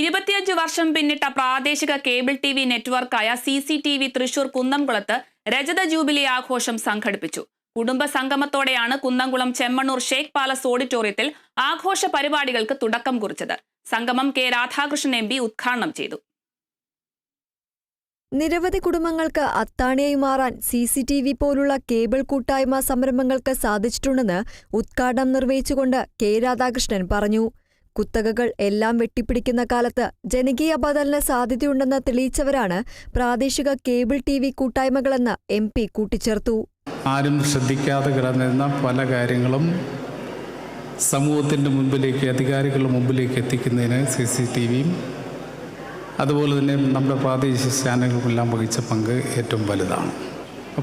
ഇരുപത്തിയഞ്ച് വർഷം പിന്നിട്ട പ്രാദേശിക cable T V നെറ്റ്വർക്കായ C C T V Thrissur കുന്നംകുളത്ത് രജത ജൂബിലി ആഘോഷം സംഘടിപ്പിച്ചു. കുടുംബ സംഗമത്തോടെയാണ് കുന്നംകുളം ചെമ്മണ്ണൂർ ഷേഖ് പാലസ് ഓഡിറ്റോറിയത്തിൽ ആഘോഷ പരിപാടികൾക്ക് തുടക്കം കുറിച്ചത്. സംഗമം കെ രാധാകൃഷ്ണൻ എം പി ഉദ്ഘാടനം ചെയ്തു. നിരവധി കുടുംബങ്ങൾക്ക് അത്താണിയായി മാറാൻ സി സി ടി വി പോലുള്ള കേബിൾ കൂട്ടായ്മ സംരംഭങ്ങൾക്ക് സാധിച്ചിട്ടുണ്ടെന്ന് ഉദ്ഘാടനം നിർവഹിച്ചുകൊണ്ട് കെ രാധാകൃഷ്ണൻ പറഞ്ഞു. കുത്തകകൾ എല്ലാം വെട്ടിപ്പിടിക്കുന്ന കാലത്ത് ജനകീയ ബദലിന് സാധ്യതയുണ്ടെന്ന് തെളിയിച്ചവരാണ് പ്രാദേശിക കേബിൾ ടി വി കൂട്ടായ്മകളെന്ന് എം പി കൂട്ടിച്ചേർത്തു. ആരും ശ്രദ്ധിക്കാതെ കിടന്നിരുന്ന പല കാര്യങ്ങളും സമൂഹത്തിന്റെ മുമ്പിലേക്ക് അധികാരികളുടെ മുമ്പിലേക്ക് എത്തിക്കുന്നതിന് സി സി ടി വിയും അതുപോലെ തന്നെ നമ്മുടെ പ്രാദേശിക ചാനലുകൾക്കെല്ലാം വഹിച്ച പങ്ക് ഏറ്റവും വലുതാണ്.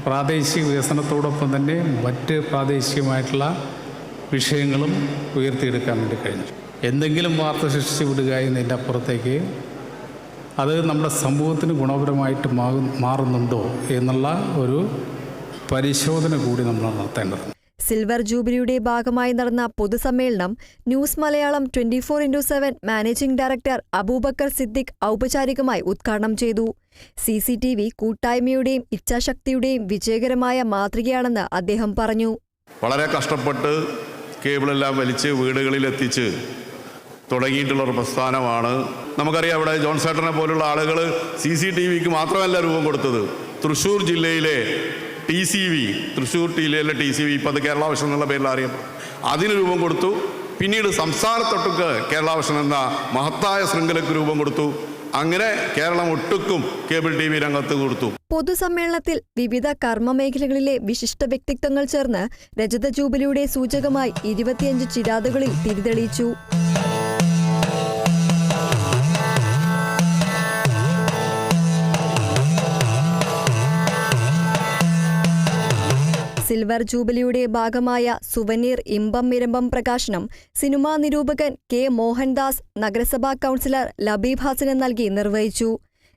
പ്രാദേശിക വികസനത്തോടൊപ്പം തന്നെ മറ്റ് പ്രാദേശികമായിട്ടുള്ള വിഷയങ്ങളും ഉയർത്തിയെടുക്കാൻ വേണ്ടി കഴിഞ്ഞു. എന്തെങ്കിലും വാർത്ത സൃഷ്ടിച്ചു വിടുക എന്നതിന്റെ അപ്പുറത്തേക്ക് അത് നമ്മുടെ സമൂഹത്തിന് ഗുണപരമായിട്ട് മാറും മാറുന്നുണ്ടോ എന്നുള്ള ഒരു പരിശോധന കൂടി നമ്മൾ നടത്തേണ്ടത് സിൽവർ ജൂബിലിയുടെ ഭാഗമായി നടന്ന പൊതുസമ്മേളനം news Malayalam twenty four into seven managing director Abubakar Siddique ഔപചാരികമായി ഉദ്ഘാടനം ചെയ്തു. സി സി ടി വി കൂട്ടായ്മയുടെയും ഇച്ഛാശക്തിയുടെയും വിജയകരമായ മാതൃകയാണെന്ന് അദ്ദേഹം പറഞ്ഞു. വളരെ കഷ്ടപ്പെട്ട് കേബിളെല്ലാം വലിച്ച് വീടുകളിൽ എത്തിച്ച് തുടങ്ങിയിട്ടുള്ള ഒരു പ്രസ്ഥാനമാണ്. നമുക്കറിയാം ഇവിടെ ജോൺ സേട്ടനെ പോലുള്ള ആളുകൾ സി സി ടി വിക്ക് മാത്രമല്ല രൂപം കൊടുത്തത്. തൃശ്ശൂർ ജില്ലയിലെ ടി സി വി തൃശ്ശൂർ ജില്ലയിലെ ടി സി വി ഇപ്പോൾ അത് കേരള വിഷൻ എന്നുള്ള പേരിൽ അറിയാം അതിന് രൂപം കൊടുത്തു. പിന്നീട് സംസ്ഥാനത്തൊട്ടുക്ക് കേരള എന്ന മഹത്തായ ശൃംഖലയ്ക്ക് രൂപം കൊടുത്തു. അങ്ങനെ കേരളം ഒട്ടുക്കും കേബിൾ ടി വി രംഗത്ത് കൊടുത്തു. പൊതുസമ്മേളനത്തിൽ വിവിധ കർമ്മമേഖലകളിലെ വിശിഷ്ട വ്യക്തിത്വങ്ങൾ ചേർന്ന് രജത ജൂബിലിയുടെ സൂചകമായി ഇരുപത്തിയഞ്ച് ചിരാതുകളിൽ തിരിതെളിയിച്ചു. സിൽവർ ജൂബിലിയുടെ ഭാഗമായ സുവനീർ ഇമ്പം മിരമ്പം പ്രകാശനം സിനിമാ നിരൂപകൻ കെ മോഹൻദാസ് നഗരസഭാ കൗൺസിലർ ലബീബ് ഹാസന് നൽകി നിർവഹിച്ചു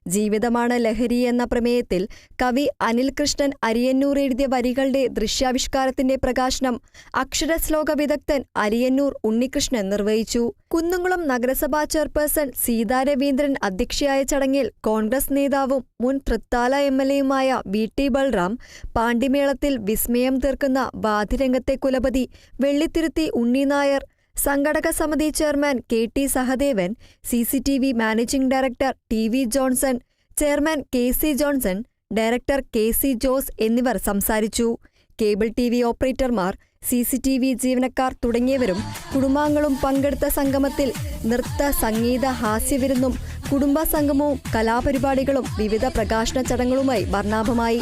ജീവിതമാണ് ലഹരി എന്ന പ്രമേയത്തിൽ കവി അനിൽ കൃഷ്ണൻ അരിയന്നൂർ എഴുതിയ വരികളുടെ ദൃശ്യാവിഷ്കാരത്തിന്റെ പ്രകാശനം അക്ഷരശ്ലോക വിദഗ്ധൻ അരിയന്നൂർ ഉണ്ണികൃഷ്ണൻ നിർവഹിച്ചു. കുന്നുംകുളം നഗരസഭാ ചെയർപേഴ്സൺ സീതാ രവീന്ദ്രൻ അധ്യക്ഷയായ ചടങ്ങിൽ കോൺഗ്രസ് നേതാവും മുൻ തൃത്താല എം എൽ എയുമായ വി ടി ബൽറാം പാണ്ടിമേളത്തിൽ വിസ്മയം തീർക്കുന്ന വാതിരംഗത്തെ കുലപതി വെള്ളിത്തിരുത്തി ഉണ്ണിനായർ സംഘടക സമിതി chairman K T Sahadevan C C T V managing director T V Johnson chairman K C Johnson director K C Jose എന്നിവർ സംസാരിച്ചു. കേബിൾ ടി വി ഓപ്പറേറ്റർമാർ സി സി ടി വി ജീവനക്കാർ തുടങ്ങിയവരും കുടുംബാംഗങ്ങളും പങ്കെടുത്ത സംഗമത്തിൽ നൃത്ത സംഗീത ഹാസ്യവിരുന്നും കുടുംബ സംഗമവും കലാപരിപാടികളും വിവിധ പ്രകാശന ചടങ്ങുകളുമായി വർണാഭമായി.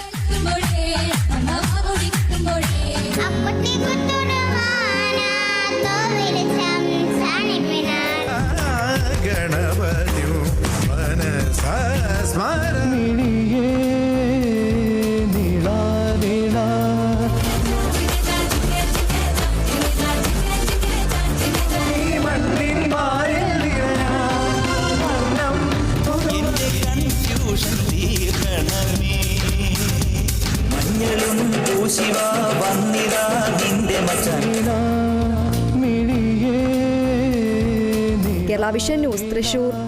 വന്നിതാ നിന്റെ മച്ചാൻ. Kerala vision news Thrissur.